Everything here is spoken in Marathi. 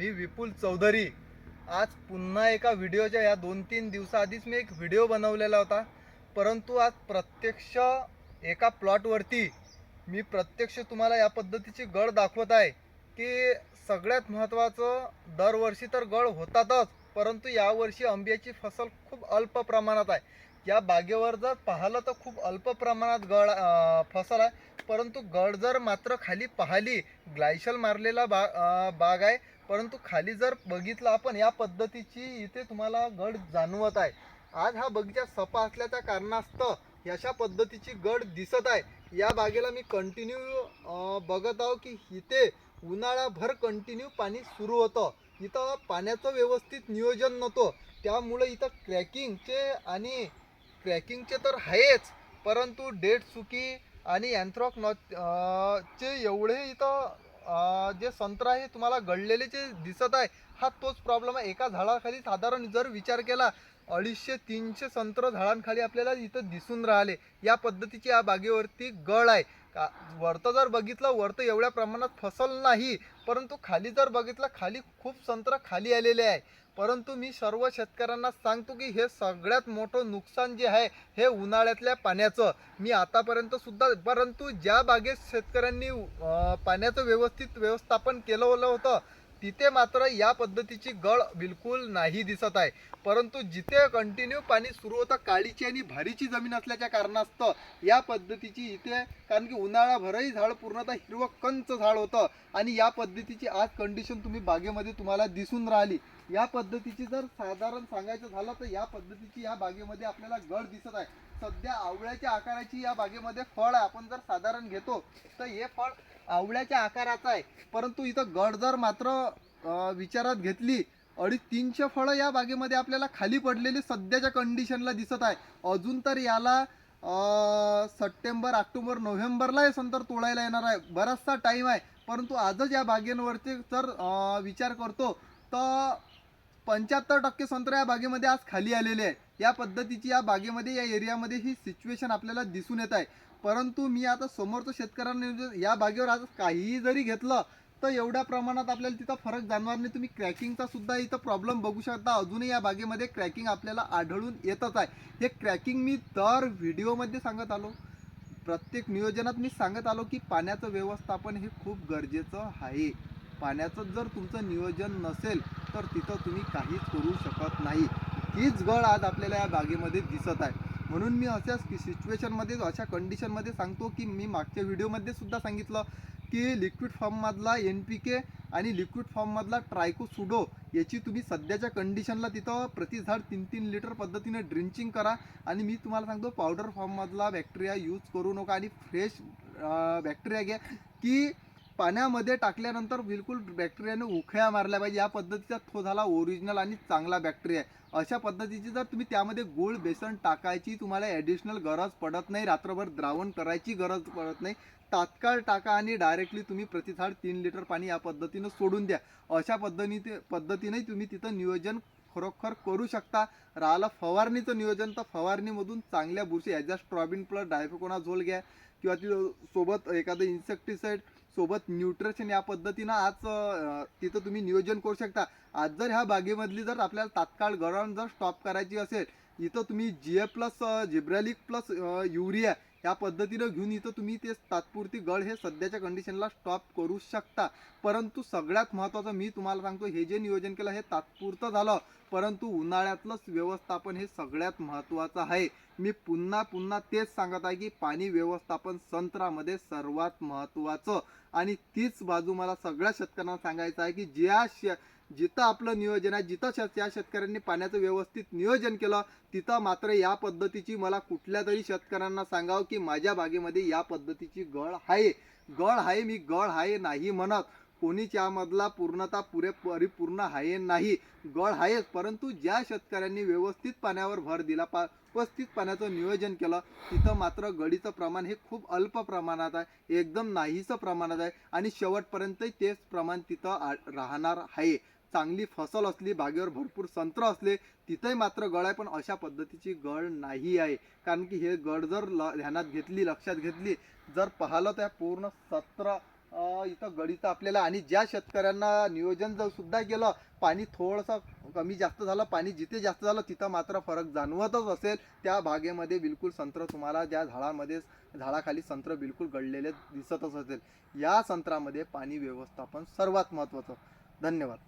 मी विपुल चौधरी. आज पुन्हा एका व्हिडिओच्या या दोन तीन दिवसाआधीच मी एक व्हिडिओ बनवलेला होता. परंतु आज प्रत्यक्ष एका प्लॉटवरती मी प्रत्यक्ष तुम्हाला या पद्धतीची गळ दाखवत आहे की सगळ्यात महत्त्वाचं दरवर्षी तर गळ होतातच परंतु यावर्षी आंब्याची फसल खूप अल्प प्रमाणात आहे. या बागेवर जर पाहिलं तर खूप अल्प प्रमाणात गळ फसल आहे. परंतु गड जर मात्र खाली पाहिली ग्लायशल मारलेला बा बाग आहे. परंतु खाली जर बघितलं आपण या पद्धतीची इथे तुम्हाला गड जाणवत आहे. आज हा बगीचा सपा असल्याच्या कारणास्तव अशा पद्धतीची गड दिसत आहे. या बागेला मी कंटिन्यू बघत आहो की इथे उन्हाळाभर कंटिन्यू पाणी सुरू होतं. इथं पाण्याचं व्यवस्थित नियोजन नव्हतं. त्यामुळे इथं क्रॅकिंगचे आणि क्रॅकिंगचे तर आहेच परंतु डेट चुकी आणि अँथ्रॉक नॉ चे एवढे इथं जे संत्र आहे तुम्हाला गळलेले जे दिसत आहे हा तोच प्रॉब्लेम आहे. एका झाडाखाली साधारण जर विचार केला अडीचशे तीनशे संत्र झाडांखाली आपल्याला इथं दिसून राहिले. या पद्धतीची या बागेवरती गळ आहे. का वरतं जर बघितलं वरतं एवढ्या प्रमाणात फसल नाही परंतु खाली जर बघितलं खाली खूप संत्र खाली आलेले आहे. परंतु मी सर्व शेतकऱ्यांना सांगतो की हे सगळ्यात मोठं नुकसान जे आहे हे उन्हाळ्यातल्या पाण्याचं. मी आतापर्यंत सुद्धा परंतु ज्या बागेत शेतकऱ्यांनी पाण्याचं व्यवस्थित व्यवस्थापन केलं होतं तिथे मात्र या पद्धतीची गळ बिलकुल नाही दिसत आहे. परंतु जिथे कंटिन्यू पाणी सुरू होतं काळीची आणि भारीची जमीन असल्याच्या कारणास्तव या पद्धतीची इथे कारण की उन्हाळाभरही झाड पूर्णतः हिरवं कंच झाड होतं. आणि या पद्धतीची आज कंडिशन तुम्ही बागेमध्ये तुम्हाला दिसून राहिली. या पद्धतीची जर साधारण सांगायचं झालं तर या पद्धतीची या बागेमध्ये आपल्याला गड दिसत आहे. सध्या आवळ्याच्या आकाराची या बागेमध्ये फळ आहे. आपण जर साधारण घेतो तर हे फळ आवळ्याच्या आकाराचा आहे. परंतु इथं गड जर मात्र विचारात घेतली अडीच तीनशे फळं या बागेमध्ये आपल्याला खाली पडलेली सध्याच्या कंडिशनला दिसत आहे. अजून तर याला सप्टेंबर ऑक्टोबर नोव्हेंबरला हे संतर तोडायला येणार आहे. बराचसा टाईम आहे. परंतु आजच या बागेंवरती जर विचार करतो तर पंच्याहत्तर टक्के संत्र या बागेमध्ये आज खाली आलेले आहे. या पद्धतीची या बागेमध्ये या एरियामध्ये ही सिच्युएशन आपल्याला दिसून येत आहे. परंतु मी आता समोरचं शेतकऱ्यांना या बागेवर आज काहीही जरी घेतलं तर एवढ्या प्रमाणात आपल्याला तिथं फरक जाणवणार नाही. तुम्ही क्रॅकिंगचा सुद्धा इथं प्रॉब्लेम बघू शकता. अजूनही या बागेमध्ये क्रॅकिंग आपल्याला आढळून येतच आहे. हे क्रॅकिंग मी दर व्हिडिओमध्ये सांगत आलो. प्रत्येक नियोजनात मी सांगत आलो की पाण्याचं व्यवस्थापन हे खूप गरजेचं आहे. पाण्याचं जर तुमचं नियोजन नसेल तर तिथं तुम्ही काहीच करू शकत नाही. हीच गळ आज आपल्याला या बागेमध्ये दिसत आहे. म्हणून मी अशा सिच्युएशनमध्ये अशा कंडिशनमध्ये सांगतो की मी मागच्या व्हिडिओमध्ये सुद्धा सांगितलं की लिक्विड फॉर्ममधला एन पी के आणि लिक्विड फॉर्ममधला ट्रायको सुडो याची तुम्ही सध्याच्या कंडिशनला तिथं प्रति झाड तीन तीन लिटर पद्धतीने ड्रिंचिंग करा. आणि मी तुम्हाला सांगतो पावडर फॉर्ममधला बॅक्टेरिया यूज करू नका आणि फ्रेश बॅक्टेरिया घ्या की पाण्यामध्ये टाकल्यानंतर बिलकुल बॅक्टेरियाने उखळ्या मारल्या पाहिजे. या पद्धतीचा तो झाला ओरिजिनल आणि चांगला बॅक्टेरिया आहे. अशा पद्धतीची जर तुम्ही त्यामध्ये गुळ बेसन टाकायची तुम्हाला ॲडिशनल गरज पडत नाही रात्रभर द्रावण करायची गरज पडत नाही तात्काळ टाका आणि डायरेक्टली तुम्ही प्रतिसाड तीन लिटर पाणी या पद्धतीनं सोडून द्या. अशा पद्धती पद्धतीने तुम्ही तिथं नियोजन खरोखर करू शकता. राहिलं फवारणीचं नियोजन तर फवारणीमधून चांगल्या बुरशी ॲज स्ट्रॉबिन प्लस डायफोकोना झोल घ्या. किंवा ती सोबत एखादं इन्सेक्टिसाईड सोबत न्यूट्रिशन या पद्धतीनं आज तिथं तुम्ही नियोजन करू शकता. आज जर ह्या बागेमधली जर आपल्याला तात्काळ गरम जर स्टॉप करायची असेल इथं तुम्ही G A plus gibberellic plus urea या पद्धतीनं घेऊन इथं तुम्ही ते तात्पुरती गळ हे सध्याच्या कंडिशनला स्टॉप करू शकता. परंतु सगळ्यात महत्त्वाचं मी तुम्हाला सांगतो हे जे नियोजन केलं हे तात्पुरतं झालं. परंतु उन्हाळ्यातलंच व्यवस्थापन हे सगळ्यात महत्त्वाचं आहे. मी पुन्हा पुन्हा तेच सांगत आहे की पाणी व्यवस्थापन संत्रामध्ये सर्वात महत्त्वाचं आणि तीच बाजू मला सगळ्या शेतकऱ्यांना सांगायचं आहे की ज्या श जिथं आपलं नियोजन आहे जिथं शेत त्या शेतकऱ्यांनी पाण्याचं व्यवस्थित नियोजन केलं तिथं मात्र या पद्धतीची मला कुठल्या तरी शेतकऱ्यांना सांगावं की माझ्या बागेमध्ये या पद्धतीची गळ आहे. गळ आहे मी गळ आहे नाही म्हणत. कोणीच यामधला पूर्णता पुरे परिपूर्ण आहे नाही. गळ आहेच परंतु ज्या शेतकऱ्यांनी व्यवस्थित पाण्यावर भर दिला पा व्यवस्थित पाण्याचं नियोजन केलं तिथं मात्र गळीचं प्रमाण हे खूप अल्प प्रमाणात आहे. एकदम नाहीचं प्रमाणात आहे आणि शेवटपर्यंत तेच प्रमाण तिथं आ- राहणार आहे. चांगली फसल असली बागेवर भरपूर संत्र असले तिथंही मात्र गळ आहे पण अशा पद्धतीची गळ नाही आहे. कारण की हे गळ जर ल ध्यानात घेतली लक्षात घेतली जर पाहिलं तर पूर्ण सत्र इथं गडीचं आपल्याला आणि ज्या शेतकऱ्यांना नियोजन जर सुद्धा केलं पाणी थोडंसं कमी जास्त झालं पाणी जिथे जास्त झालं तिथं मात्र फरक जाणवतच असेल. त्या बागेमध्ये बिलकुल संत्र तुम्हाला ज्या झाडामध्ये झाडाखाली संत्र बिलकुल गळलेले दिसतच असेल. या संत्रामध्ये पाणी व्यवस्थापन सर्वात महत्त्वाचं. धन्यवाद.